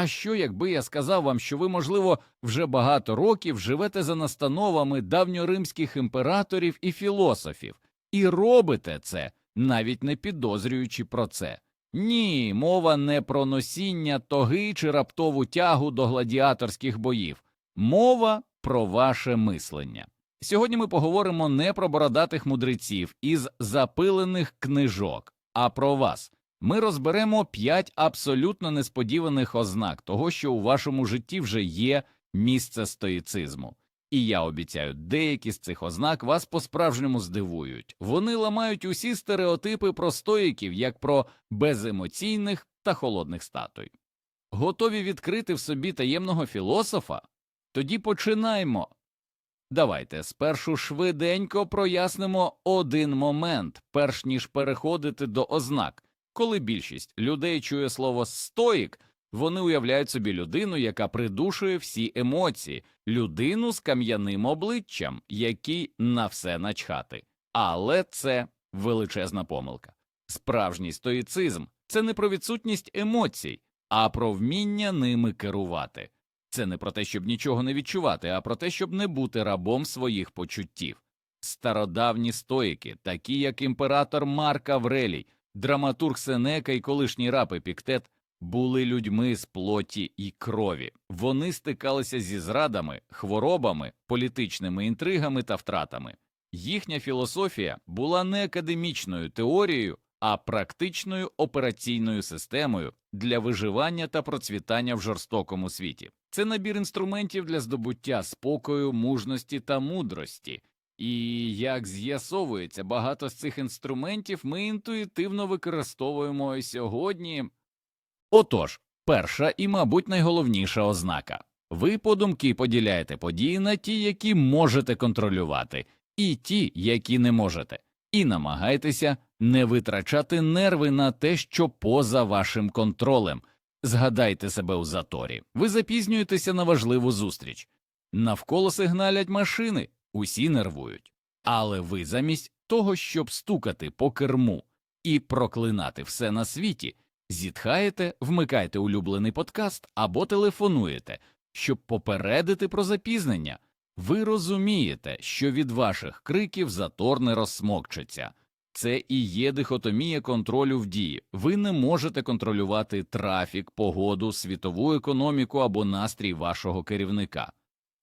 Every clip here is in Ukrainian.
А що, якби я сказав вам, що ви, можливо, вже багато років живете за настановами давньоримських імператорів і філософів, і робите це, навіть не підозрюючи про це? Ні, мова не про носіння тоги чи раптову тягу до гладіаторських боїв, мова про ваше мислення. Сьогодні ми поговоримо не про бородатих мудреців із запилених книжок, а про вас. Ми розберемо п'ять абсолютно несподіваних ознак того, що у вашому житті вже є місце стоїцизму. І я обіцяю, деякі з цих ознак вас по-справжньому здивують. Вони ламають усі стереотипи про стоїків, як про беземоційних та холодних статуй. Готові відкрити в собі таємного філософа? Тоді починаймо. Давайте спершу швиденько прояснимо один момент, перш ніж переходити до ознак. Коли більшість людей чує слово стоїк, вони уявляють собі людину, яка придушує всі емоції, людину з кам'яним обличчям, якій на все начхати. Але це величезна помилка. Справжній стоїцизм це не про відсутність емоцій, а про вміння ними керувати. Це не про те, щоб нічого не відчувати, а про те, щоб не бути рабом своїх почуттів. Стародавні стоїки, такі як імператор Марк Аврелій, драматург Сенека і колишній раб Епіктет, були людьми з плоті і крові. Вони стикалися зі зрадами, хворобами, політичними інтригами та втратами. Їхня філософія була не академічною теорією, а практичною операційною системою для виживання та процвітання в жорстокому світі. Це набір інструментів для здобуття спокою, мужності та мудрості. І як з'ясовується, багато з цих інструментів ми інтуїтивно використовуємо і сьогодні. Отож, перша і, мабуть, найголовніша ознака ви подумки поділяєте події на ті, які можете контролювати, і ті, які не можете, і намагайтеся не витрачати нерви на те, що поза вашим контролем. Згадайте себе у заторі, ви запізнюєтеся на важливу зустріч. Навколо сигналять машини, усі нервують. Але ви замість того, щоб стукати по керму і проклинати все на світі, зітхаєте, вмикаєте улюблений подкаст або телефонуєте, щоб попередити про запізнення. Ви розумієте, що від ваших криків затор не розсмокчеться. Це і є дихотомія контролю в дії. Ви не можете контролювати трафік, погоду, світову економіку або настрій вашого керівника,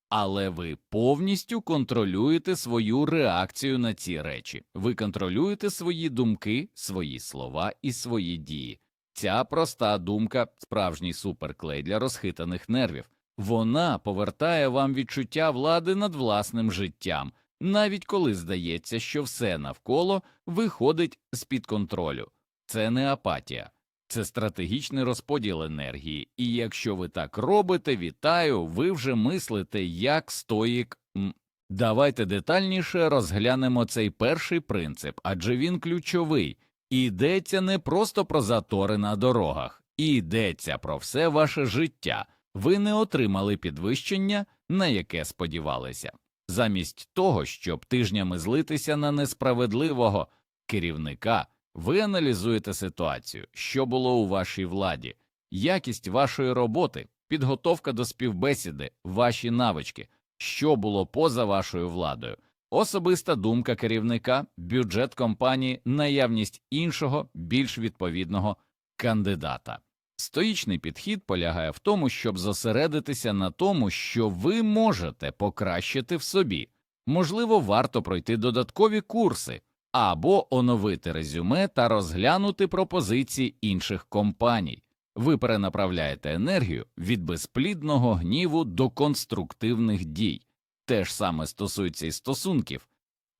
але ви повністю контролюєте свою реакцію на ці речі. Ви контролюєте свої думки, свої слова і свої дії. Ця проста думка справжній суперклей для розхитаних нервів. Вона повертає вам відчуття влади над власним життям, навіть коли здається, що все навколо виходить з під контролю. Це не апатія, це стратегічний розподіл енергії, і якщо ви так робите, вітаю, ви вже мислите як стоїк. М. Давайте детальніше розглянемо цей перший принцип, адже він ключовий. Йдеться не просто про затори на дорогах, йдеться про все ваше життя. Ви не отримали підвищення, на яке сподівалися. Замість того, щоб тижнями злитися на несправедливого керівника, ви аналізуєте ситуацію, що було у вашій владі, якість вашої роботи, підготовка до співбесіди, ваші навички, що було поза вашою владою, особиста думка керівника, бюджет компанії, наявність іншого, більш відповідного кандидата. Стоїчний підхід полягає в тому, щоб зосередитися на тому, що ви можете покращити в собі. Можливо, варто пройти додаткові курси або оновити резюме та розглянути пропозиції інших компаній. Ви перенаправляєте енергію від безплідного гніву до конструктивних дій. Те ж саме стосується і стосунків.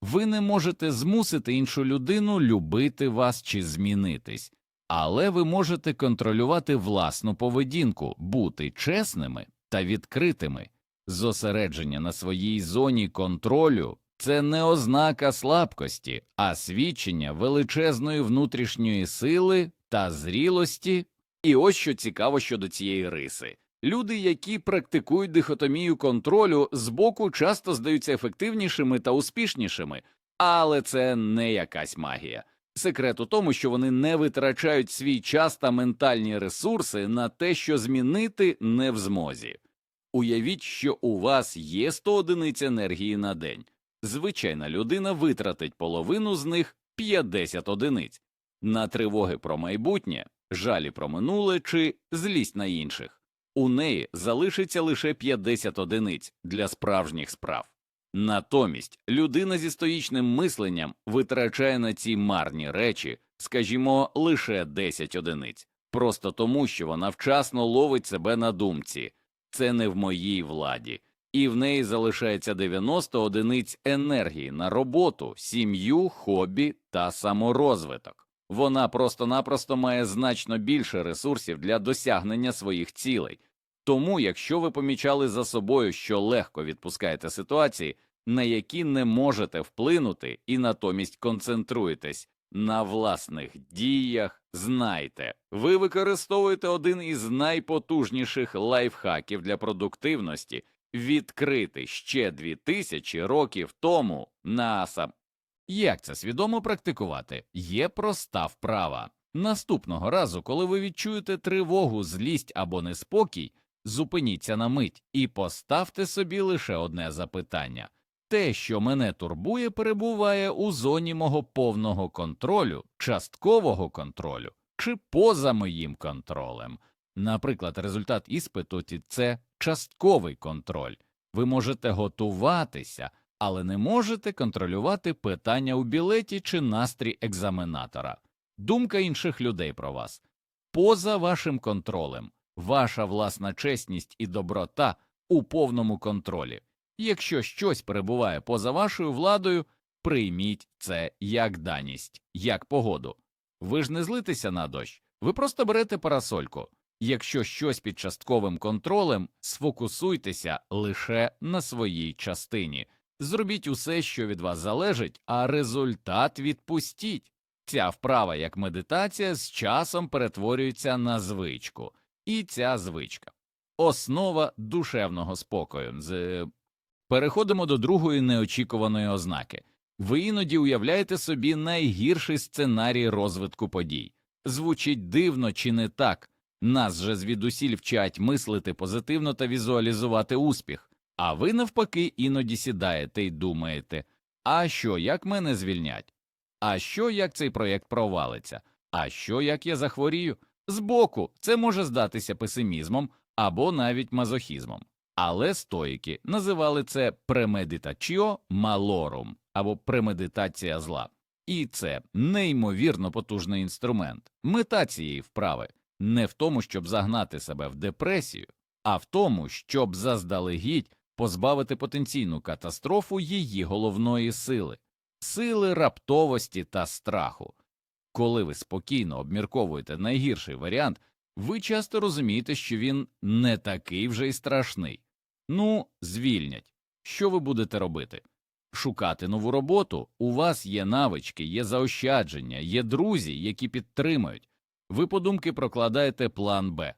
Ви не можете змусити іншу людину любити вас чи змінитись, але ви можете контролювати власну поведінку, бути чесними та відкритими. Зосередження на своїй зоні контролю це не ознака слабкості, а свідчення величезної внутрішньої сили та зрілості. І ось що цікаво щодо цієї риси. Люди, які практикують дихотомію контролю, збоку часто здаються ефективнішими та успішнішими, але це не якась магія. Секрет у тому, що вони не витрачають свій час та ментальні ресурси на те, що змінити не в змозі. Уявіть, що у вас є 100 одиниць енергії на день. Звичайна людина витратить половину з них 50 одиниць на тривоги про майбутнє, жалі про минуле чи злість на інших. У неї залишиться лише 50 одиниць для справжніх справ. Натомість людина зі стоїчним мисленням витрачає на ці марні речі, скажімо, лише 10 одиниць, просто тому, що вона вчасно ловить себе на думці це не в моїй владі, і в неї залишається 90 одиниць енергії на роботу, сім'ю, хобі та саморозвиток. Вона просто-напросто має значно більше ресурсів для досягнення своїх цілей. Тому, якщо ви помічали за собою, що легко відпускаєте ситуації, на які не можете вплинути, і натомість концентруєтесь на власних діях, знайте, ви використовуєте один із найпотужніших лайфхаків для продуктивності, відкритий ще 2000 років тому НАСА. Як це свідомо практикувати? Є проста вправа. Наступного разу, коли ви відчуєте тривогу, злість або неспокій, зупиніться на мить і поставте собі лише одне запитання. Те, що мене турбує, перебуває у зоні мого повного контролю, часткового контролю чи поза моїм контролем. Наприклад, результат іспиту – це частковий контроль. Ви можете готуватися, але не можете контролювати питання у білеті чи настрій екзаменатора. Думка інших людей про вас поза вашим контролем, ваша власна чесність і доброта у повному контролі. Якщо щось перебуває поза вашою владою, прийміть це як даність, як погоду. Ви ж не злитеся на дощ, ви просто берете парасольку. Якщо щось під частковим контролем, сфокусуйтеся лише на своїй частині. Зробіть усе, що від вас залежить, а результат відпустіть. Ця вправа, як медитація, з часом перетворюється на звичку, і ця звичка основа душевного спокою. З... Переходимо до другої неочікуваної ознаки. Ви іноді уявляєте собі найгірший сценарій розвитку подій. Звучить дивно чи не так. Нас же звідусіль вчать мислити позитивно та візуалізувати успіх, а ви навпаки іноді сідаєте і думаєте, а що, як мене звільнять? А що, як цей проєкт провалиться? А що, як я захворію? Збоку це може здатися песимізмом або навіть мазохізмом. Але стоїки називали це премедитачіо малорум або премедитація зла. І це неймовірно потужний інструмент. Мета цієї вправи не в тому, щоб загнати себе в депресію, а в тому, щоб заздалегідь позбавити потенційну катастрофу її головної сили, сили раптовості та страху. Коли ви спокійно обмірковуєте найгірший варіант, ви часто розумієте, що він не такий вже й страшний. Ну, звільнять. Що ви будете робити? Шукати нову роботу, у вас є навички, є заощадження, є друзі, які підтримують. Ви подумки прокладаєте план Б,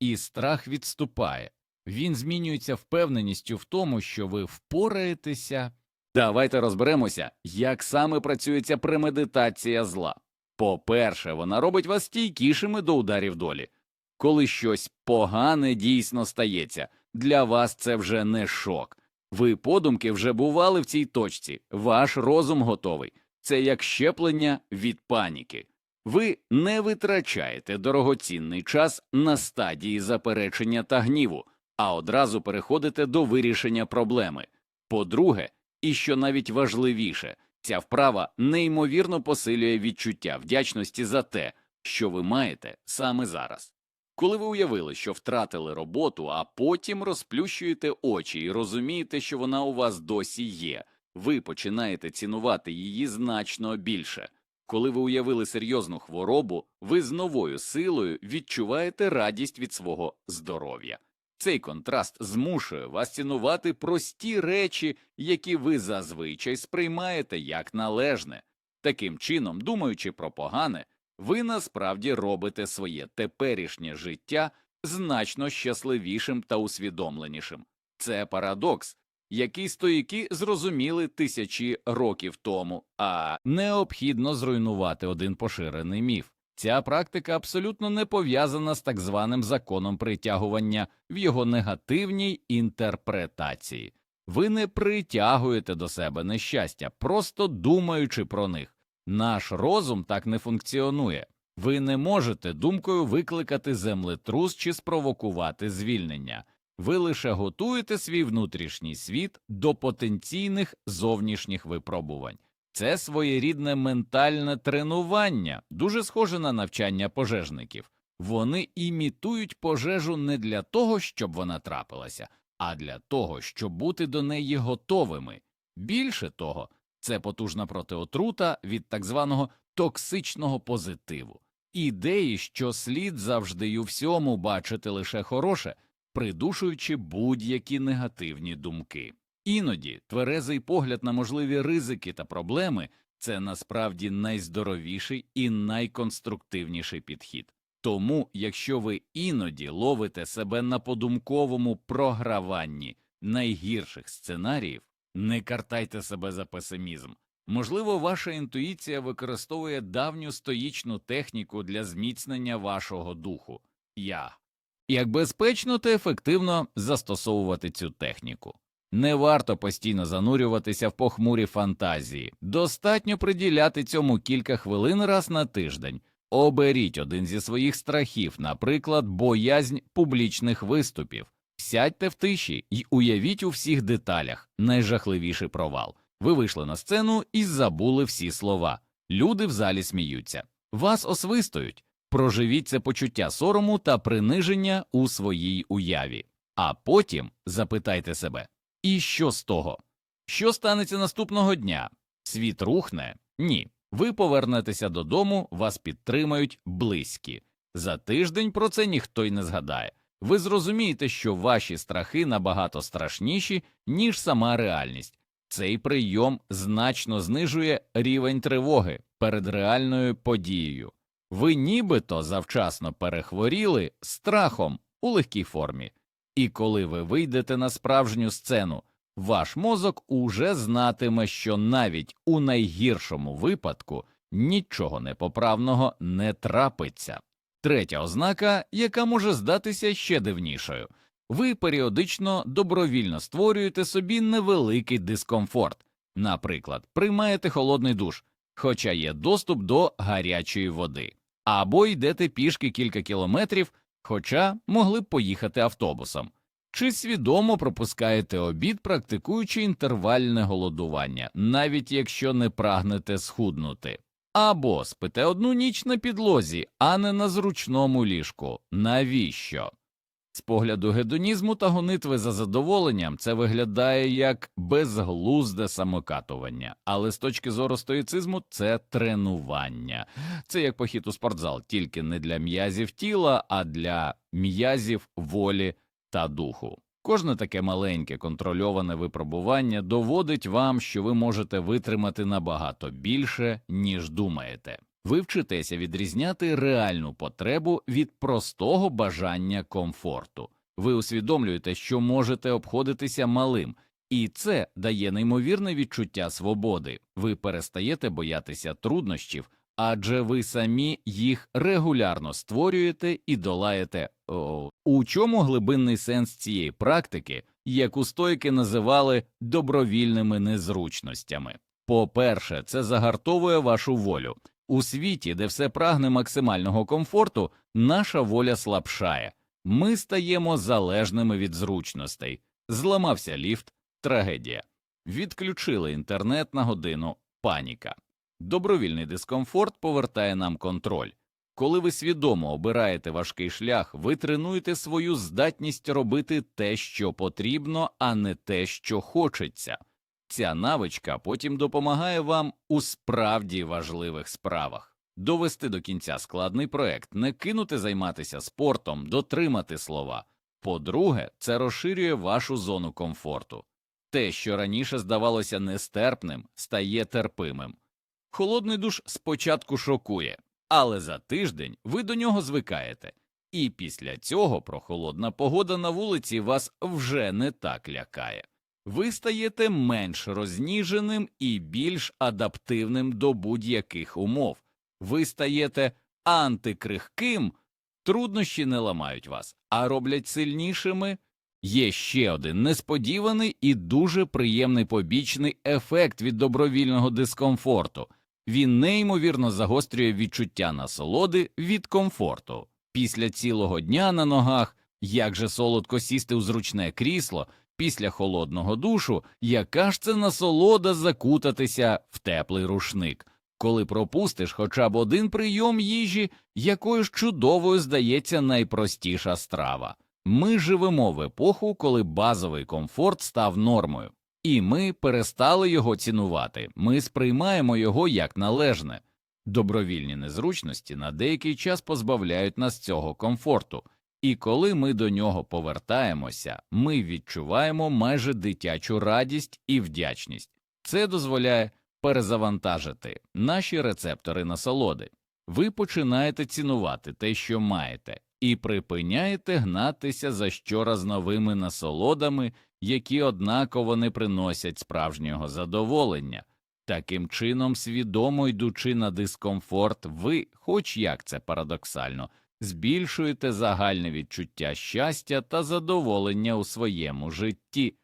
і страх відступає. Він змінюється впевненістю в тому, що ви впораєтеся. Давайте розберемося, як саме працює ця премедитація зла. По-перше, вона робить вас стійкішими до ударів долі. Коли щось погане дійсно стається, для вас це вже не шок. Ви подумки вже бували в цій точці, ваш розум готовий. Це як щеплення від паніки. Ви не витрачаєте дорогоцінний час на стадії заперечення та гніву, а одразу переходите до вирішення проблеми. По-друге, і що навіть важливіше, ця вправа неймовірно посилює відчуття вдячності за те, що ви маєте саме зараз. Коли ви уявили, що втратили роботу, а потім розплющуєте очі і розумієте, що вона у вас досі є, ви починаєте цінувати її значно більше. Коли ви уявили серйозну хворобу, ви з новою силою відчуваєте радість від свого здоров'я. Цей контраст змушує вас цінувати прості речі, які ви зазвичай сприймаєте як належне. Таким чином, думаючи про погане, ви насправді робите своє теперішнє життя значно щасливішим та усвідомленішим. Це парадокс, який стоїки зрозуміли тисячі років тому, а необхідно зруйнувати один поширений міф. Ця практика абсолютно не пов'язана з так званим законом притягування в його негативній інтерпретації. Ви не притягуєте до себе нещастя, просто думаючи про них. Наш розум так не функціонує. Ви не можете думкою викликати землетрус чи спровокувати звільнення. Ви лише готуєте свій внутрішній світ до потенційних зовнішніх випробувань. Це своєрідне ментальне тренування, дуже схоже на навчання пожежників. Вони імітують пожежу не для того, щоб вона трапилася, а для того, щоб бути до неї готовими. Більше того, це потужна протиотрута від так званого токсичного позитиву, ідеї, що слід завжди й у всьому бачити лише хороше, придушуючи будь-які негативні думки. Іноді тверезий погляд на можливі ризики та проблеми це насправді найздоровіший і найконструктивніший підхід. Тому, якщо ви іноді ловите себе на подумковому програванні найгірших сценаріїв, не картайте себе за песимізм. Можливо, ваша інтуїція використовує давню стоїчну техніку для зміцнення вашого духу я. Як безпечно та ефективно застосовувати цю техніку. Не варто постійно занурюватися в похмурі фантазії, достатньо приділяти цьому кілька хвилин раз на тиждень. Оберіть один зі своїх страхів, наприклад, боязнь публічних виступів. Сядьте в тиші і уявіть у всіх деталях найжахливіший провал. Ви вийшли на сцену і забули всі слова. Люди в залі сміються, вас освистують. Проживіть це почуття сорому та приниження у своїй уяві. А потім запитайте себе, і що з того? Що станеться наступного дня? Світ рухне? Ні. Ви повернетеся додому, вас підтримають близькі. За тиждень про це ніхто й не згадає. Ви зрозумієте, що ваші страхи набагато страшніші, ніж сама реальність. Цей прийом значно знижує рівень тривоги перед реальною подією. Ви нібито завчасно перехворіли страхом у легкій формі, і коли ви вийдете на справжню сцену, ваш мозок уже знатиме, що навіть у найгіршому випадку нічого непоправного не трапиться. Третя ознака, яка може здатися ще дивнішою. Ви періодично добровільно створюєте собі невеликий дискомфорт, наприклад, приймаєте холодний душ, хоча є доступ до гарячої води, або йдете пішки кілька кілометрів, хоча могли б поїхати автобусом. Чи свідомо пропускаєте обід, практикуючи інтервальне голодування, навіть якщо не прагнете схуднути, або спите одну ніч на підлозі, а не на зручному ліжку. Навіщо? З погляду гедонізму та гонитви за задоволенням це виглядає як безглузде самокатування, але з точки зору стоїцизму це тренування. Це як похід у спортзал, тільки не для м'язів тіла, а для м'язів волі та духу. Кожне таке маленьке контрольоване випробування доводить вам, що ви можете витримати набагато більше, ніж думаєте. Ви вчитеся відрізняти реальну потребу від простого бажання комфорту. Ви усвідомлюєте, що можете обходитися малим, і це дає неймовірне відчуття свободи. Ви перестаєте боятися труднощів, адже ви самі їх регулярно створюєте і долаєте. О, у чому глибинний сенс цієї практики, яку стойки називали добровільними незручностями? По-перше, це загартовує вашу волю. У світі, де все прагне максимального комфорту, наша воля слабшає. Ми стаємо залежними від зручностей. Зламався ліфт, трагедія. Відключили інтернет на годину, паніка. Добровільний дискомфорт повертає нам контроль. Коли ви свідомо обираєте важкий шлях, ви тренуєте свою здатність робити те, що потрібно, а не те, що хочеться. Ця навичка потім допомагає вам у справді важливих справах довести до кінця складний проект, не кинути займатися спортом, дотримати слова. По-друге, це розширює вашу зону комфорту. Те, що раніше здавалося нестерпним, стає терпимим. Холодний душ спочатку шокує, але за тиждень ви до нього звикаєте, і після цього прохолодна погода на вулиці вас вже не так лякає. Ви стаєте менш розніженим і більш адаптивним до будь-яких умов. Ви стаєте антикрихким, труднощі не ламають вас, а роблять сильнішими. Є ще один несподіваний і дуже приємний побічний ефект від добровільного дискомфорту. Він неймовірно загострює відчуття насолоди від комфорту. Після цілого дня на ногах, як же солодко сісти у зручне крісло, після холодного душу, яка ж це насолода закутатися в теплий рушник, коли пропустиш хоча б один прийом їжі, якою ж чудовою здається найпростіша страва. Ми живемо в епоху, коли базовий комфорт став нормою, і ми перестали його цінувати, ми сприймаємо його як належне. Добровільні незручності на деякий час позбавляють нас цього комфорту, і коли ми до нього повертаємося, ми відчуваємо майже дитячу радість і вдячність. Це дозволяє перезавантажити наші рецептори насолоди. Ви починаєте цінувати те, що маєте, і припиняєте гнатися за щораз новими насолодами, які однаково не приносять справжнього задоволення. Таким чином, свідомо йдучи на дискомфорт, ви, хоч як це парадоксально, збільшуєте загальне відчуття щастя та задоволення у своєму житті.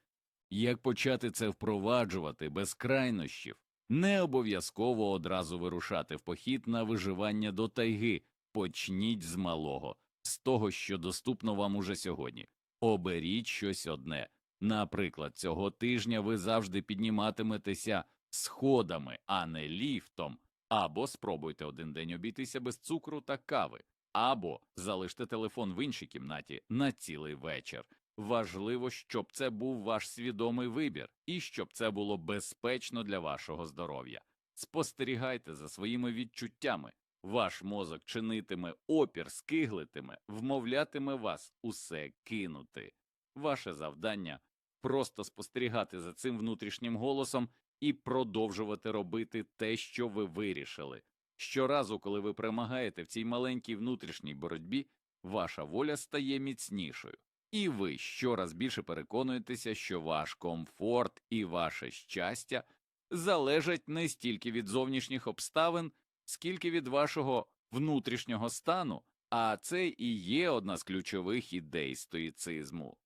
Як почати це впроваджувати без крайнощів? Не обов'язково одразу вирушати в похід на виживання до тайги, почніть з малого, з того, що доступно вам уже сьогодні. Оберіть щось одне. Наприклад, цього тижня ви завжди підніматиметеся сходами, а не ліфтом, або спробуйте один день обійтися без цукру та кави, або залиште телефон в іншій кімнаті на цілий вечір. Важливо, щоб це був ваш свідомий вибір і щоб це було безпечно для вашого здоров'я. Спостерігайте за своїми відчуттями. Ваш мозок чинитиме опір, скиглитиме, вмовлятиме вас усе кинути. Ваше завдання просто спостерігати за цим внутрішнім голосом і продовжувати робити те, що ви вирішили. Щоразу, коли ви перемагаєте в цій маленькій внутрішній боротьбі, ваша воля стає міцнішою, і ви щораз більше переконуєтеся, що ваш комфорт і ваше щастя залежать не стільки від зовнішніх обставин, скільки від вашого внутрішнього стану, а це і є одна з ключових ідей стоїцизму.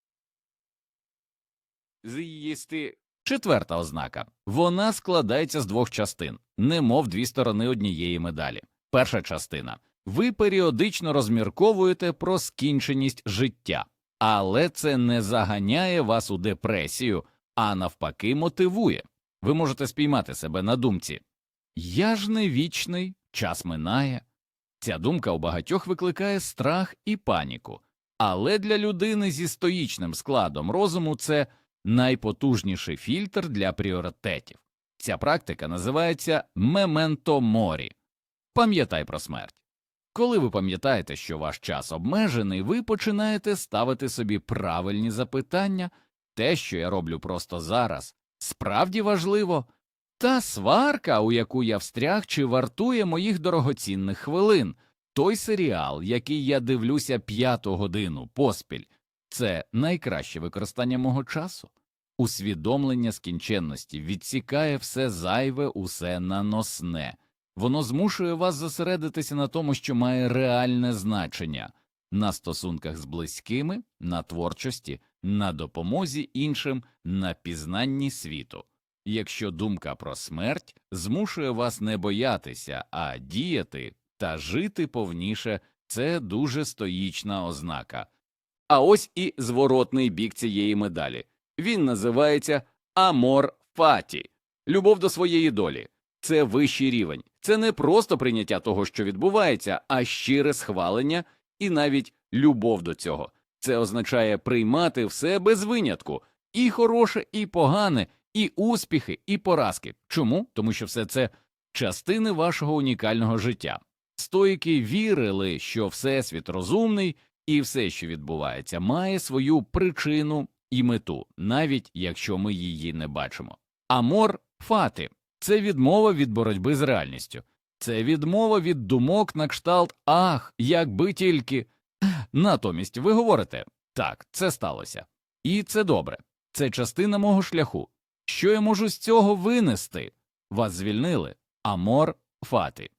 З'їсти Четверта ознака вона складається з двох частин, немов дві сторони однієї медалі. Перша частина ви періодично розмірковуєте про скінченість життя, але це не заганяє вас у депресію, а навпаки, мотивує. Ви можете спіймати себе на думці Я ж не вічний, час минає. Ця думка у багатьох викликає страх і паніку, але для людини зі стоїчним складом розуму це найпотужніший фільтр для пріоритетів. Ця практика називається мементо морі. Пам'ятай про смерть. Коли ви пам'ятаєте, що ваш час обмежений, ви починаєте ставити собі правильні запитання, те, що я роблю просто зараз, справді важливо, та сварка, у яку я встряг, чи вартує моїх дорогоцінних хвилин, той серіал, який я дивлюся п'яту годину поспіль, це найкраще використання мого часу. Усвідомлення скінченності відсікає все зайве, усе наносне. Воно змушує вас зосередитися на тому, що має реальне значення на стосунках з близькими, на творчості, на допомозі іншим, на пізнанні світу. Якщо думка про смерть змушує вас не боятися, а діяти та жити повніше, це дуже стоїчна ознака. А ось і зворотний бік цієї медалі. Він називається Амор Фаті любов до своєї долі. Це вищий рівень. Це не просто прийняття того, що відбувається, а щире схвалення і навіть любов до цього. Це означає приймати все без винятку і хороше, і погане, і успіхи, і поразки. Чому? Тому що все це частини вашого унікального життя. Стоїки вірили, що Всесвіт розумний і все, що відбувається, має свою причину і мету, навіть якщо ми її не бачимо. Амор фати це відмова від боротьби з реальністю, це відмова від думок на кшталт Ах, якби тільки. Натомість ви говорите так, це сталося, і це добре. Це частина мого шляху. Що я можу з цього винести? Вас звільнили. Амор фати.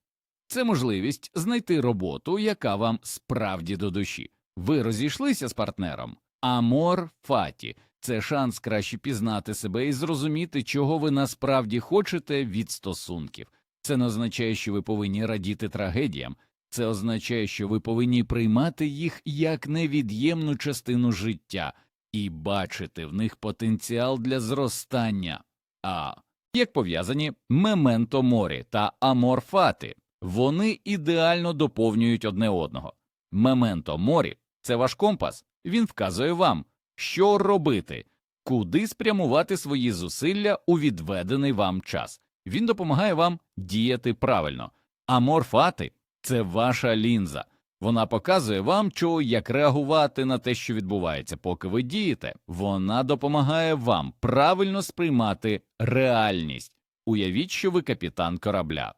Це можливість знайти роботу, яка вам справді до душі. Ви розійшлися з партнером. Амор фаті це шанс краще пізнати себе і зрозуміти, чого ви насправді хочете від стосунків. Це не означає, що ви повинні радіти трагедіям. Це означає, що ви повинні приймати їх як невід'ємну частину життя і бачити в них потенціал для зростання. А як пов'язані мементо морі та амор фати. Вони ідеально доповнюють одне одного. Мементо морі це ваш компас. Він вказує вам, що робити, куди спрямувати свої зусилля у відведений вам час. Він допомагає вам діяти правильно. Амор фати це ваша лінза. Вона показує вам, що як реагувати на те, що відбувається, поки ви дієте. Вона допомагає вам правильно сприймати реальність. Уявіть, що ви капітан корабля.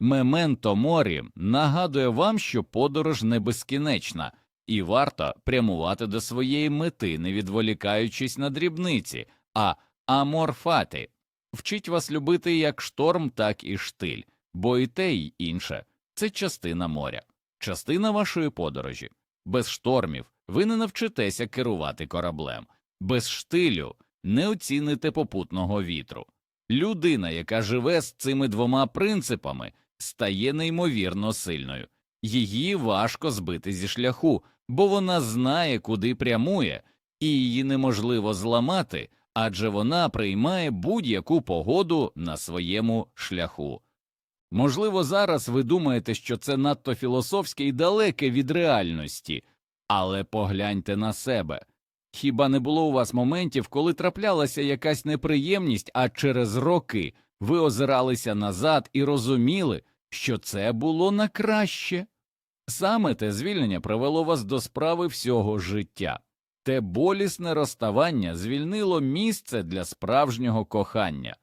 Мементо морі нагадує вам, що подорож не безкінечна, і варто прямувати до своєї мети, не відволікаючись на дрібниці, а аморфати вчить вас любити як шторм, так і штиль, бо і те, й інше це частина моря, частина вашої подорожі. Без штормів ви не навчитеся керувати кораблем, без штилю не оціните попутного вітру. Людина, яка живе з цими двома принципами, стає неймовірно сильною. Її важко збити зі шляху, бо вона знає, куди прямує, і її неможливо зламати, адже вона приймає будь-яку погоду на своєму шляху. Можливо, зараз ви думаєте, що це надто філософське і далеке від реальності, але погляньте на себе. Хіба не було у вас моментів, коли траплялася якась неприємність, а через роки ви озиралися назад і розуміли, що це було на краще? Саме те звільнення привело вас до справи всього життя. Те болісне розставання звільнило місце для справжнього кохання.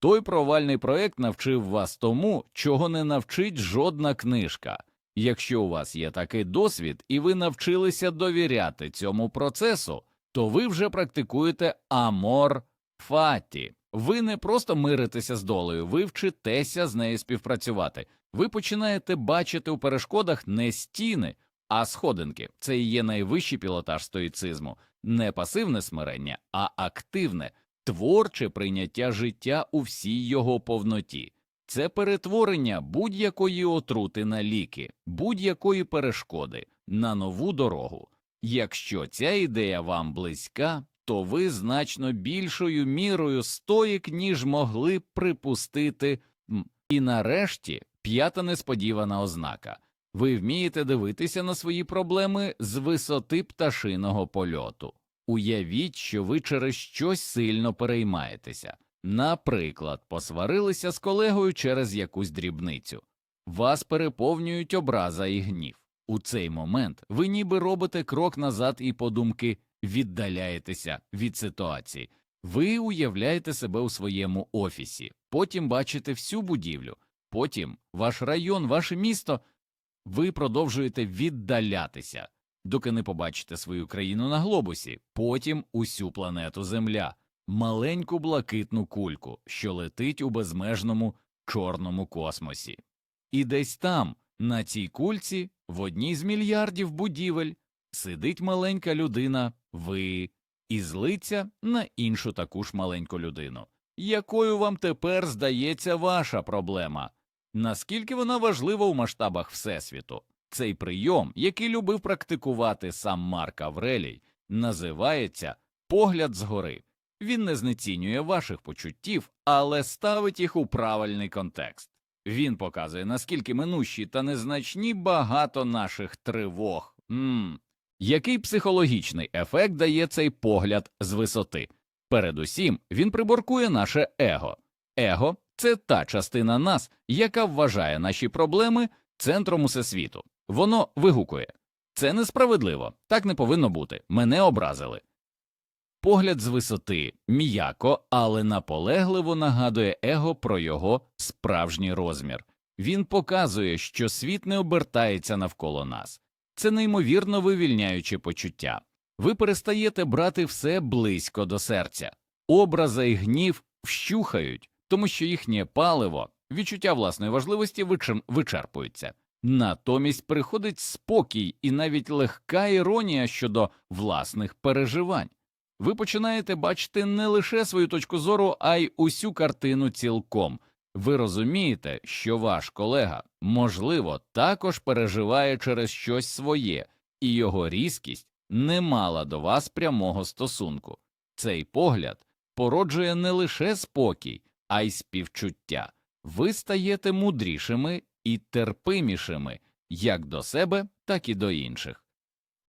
Той провальний проект навчив вас тому, чого не навчить жодна книжка. Якщо у вас є такий досвід і ви навчилися довіряти цьому процесу, то ви вже практикуєте амор фаті. Ви не просто миритеся з долею, ви вчитеся з нею співпрацювати. Ви починаєте бачити у перешкодах не стіни, а сходинки. Це і є найвищий пілотаж стоїцизму, не пасивне смирення, а активне, творче прийняття життя у всій його повноті. Це перетворення будь-якої отрути на ліки, будь-якої перешкоди на нову дорогу. Якщо ця ідея вам близька, то ви значно більшою мірою стоїк, ніж могли б припустити. І нарешті п'ята несподівана ознака ви вмієте дивитися на свої проблеми з висоти пташиного польоту. Уявіть, що ви через щось сильно переймаєтеся. Наприклад, посварилися з колегою через якусь дрібницю, вас переповнюють образа і гнів. У цей момент ви ніби робите крок назад і подумки віддаляєтеся від ситуації. Ви уявляєте себе у своєму офісі, потім бачите всю будівлю, потім ваш район, ваше місто. Ви продовжуєте віддалятися, доки не побачите свою країну на глобусі, потім усю планету Земля маленьку блакитну кульку, що летить у безмежному чорному космосі. І десь там, на цій кульці, в одній з мільярдів будівель, сидить маленька людина, ви, і злиться на іншу таку ж маленьку людину. Якою вам тепер здається ваша проблема? Наскільки вона важлива у масштабах Всесвіту? Цей прийом, який любив практикувати сам Марк Аврелій, називається погляд згори. Він не знецінює ваших почуттів, але ставить їх у правильний контекст. Він показує, наскільки минущі та незначні багато наших тривог. Ммм. Який психологічний ефект дає цей погляд з висоти? Передусім, він приборкує наше его. Его це та частина нас, яка вважає наші проблеми центром усесвіту. Воно вигукує це несправедливо, так не повинно бути. Мене образили. Погляд з висоти м'яко, але наполегливо нагадує его про його справжній розмір. Він показує, що світ не обертається навколо нас. Це неймовірно вивільняюче почуття. ви перестаєте брати все близько до серця. Образи і гнів вщухають, тому що їхнє паливо, відчуття власної важливості вичерпується. Натомість приходить спокій і навіть легка іронія щодо власних переживань. Ви починаєте бачити не лише свою точку зору, а й усю картину цілком. Ви розумієте, що ваш колега, можливо, також переживає через щось своє, і його різкість не мала до вас прямого стосунку. Цей погляд породжує не лише спокій, а й співчуття. Ви стаєте мудрішими і терпимішими як до себе, так і до інших.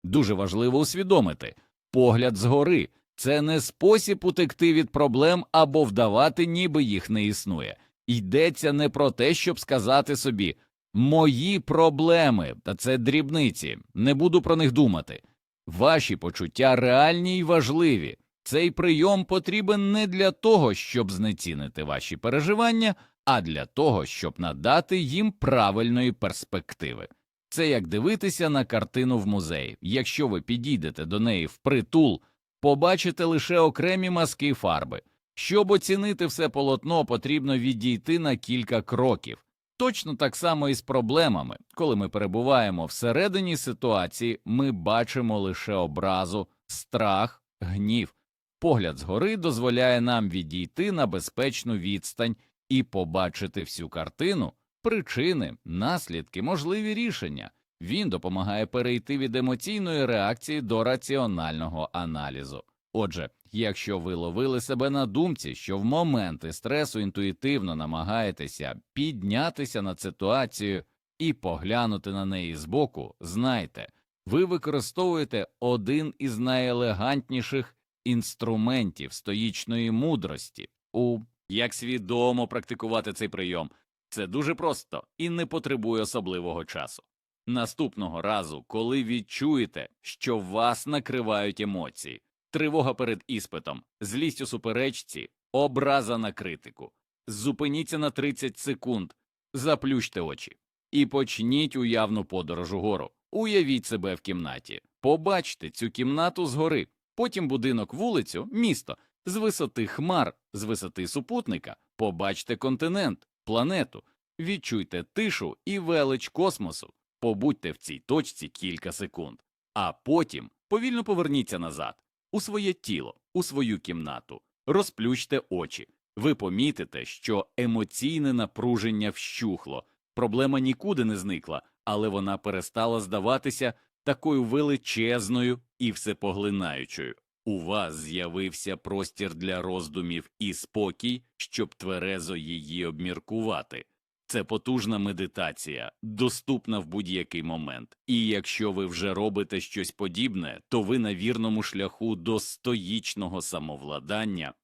Дуже важливо усвідомити погляд згори це не спосіб утекти від проблем або вдавати, ніби їх не існує. Йдеться не про те, щоб сказати собі мої проблеми, та це дрібниці, не буду про них думати. Ваші почуття реальні й важливі. Цей прийом потрібен не для того, щоб знецінити ваші переживання, а для того, щоб надати їм правильної перспективи. Це як дивитися на картину в музеї. Якщо ви підійдете до неї впритул, побачите лише окремі мазки фарби. Щоб оцінити все полотно, потрібно відійти на кілька кроків. Точно так само і з проблемами. Коли ми перебуваємо всередині ситуації, ми бачимо лише образу, страх, гнів. Погляд згори дозволяє нам відійти на безпечну відстань і побачити всю картину, причини, наслідки, можливі рішення. Він допомагає перейти від емоційної реакції до раціонального аналізу. Отже, якщо ви ловили себе на думці, що в моменти стресу інтуїтивно намагаєтеся піднятися над ситуацією і поглянути на неї збоку, знайте, ви використовуєте один із найелегантніших інструментів стоїчної мудрості. У як свідомо практикувати цей прийом. Це дуже просто і не потребує особливого часу. Наступного разу, коли відчуєте, що вас накривають емоції, тривога перед іспитом, злість у суперечці, образа на критику, зупиніться на 30 секунд, заплющте очі і почніть уявну подорож угору. Уявіть себе в кімнаті, побачте цю кімнату згори, потім будинок, вулицю, місто, з висоти хмар, з висоти супутника, побачте континент, планету, відчуйте тишу і велич космосу, побудьте в цій точці кілька секунд, а потім повільно поверніться назад, у своє тіло, у свою кімнату, розплющте очі. Ви помітите, що емоційне напруження вщухло, проблема нікуди не зникла, але вона перестала здаватися такою величезною і всепоглинаючою. У вас з'явився простір для роздумів і спокій, щоб тверезо її обміркувати. Це потужна медитація, доступна в будь-який момент. І якщо ви вже робите щось подібне, то ви на вірному шляху до стоїчного самовладання.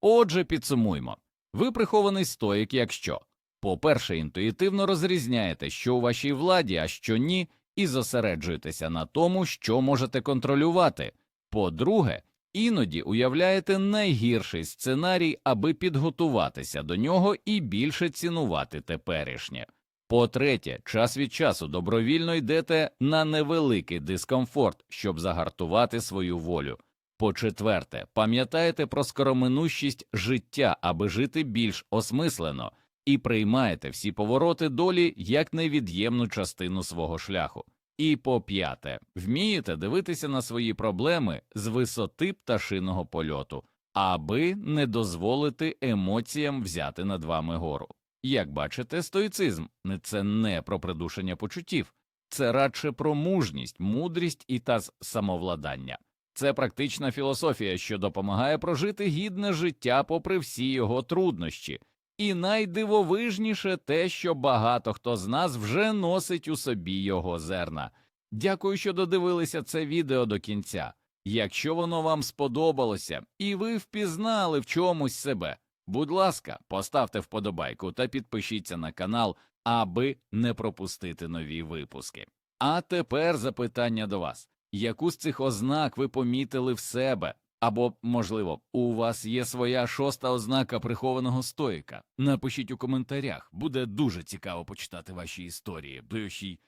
Отже, підсумуймо. Ви прихований стоїк, якщо, по-перше, інтуїтивно розрізняєте, що у вашій владі, а що ні, і зосереджуєтеся на тому, що можете контролювати. По-друге, іноді уявляєте найгірший сценарій, аби підготуватися до нього і більше цінувати теперішнє. По-третє, час від часу добровільно йдете на невеликий дискомфорт, щоб загартувати свою волю. По-четверте, пам'ятаєте про скороминущість життя, аби жити більш осмислено, і приймаєте всі повороти долі як невід'ємну частину свого шляху. І по п'яте, вмієте дивитися на свої проблеми з висоти пташиного польоту, аби не дозволити емоціям взяти над вами гору. Як бачите, стоїцизм – це не про придушення почуттів, це радше про мужність, мудрість і та самовладання. Це практична філософія, що допомагає прожити гідне життя попри всі його труднощі. І найдивовижніше те, що багато хто з нас вже носить у собі його зерна. Дякую, що додивилися це відео до кінця. Якщо воно вам сподобалося і ви впізнали в чомусь себе, будь ласка, поставте вподобайку та підпишіться на канал, аби не пропустити нові випуски. А тепер запитання до вас: яку з цих ознак ви помітили в себе? Або, можливо, у вас є своя шоста ознака прихованого стоїка. Напишіть у коментарях, буде дуже цікаво почитати ваші історії, й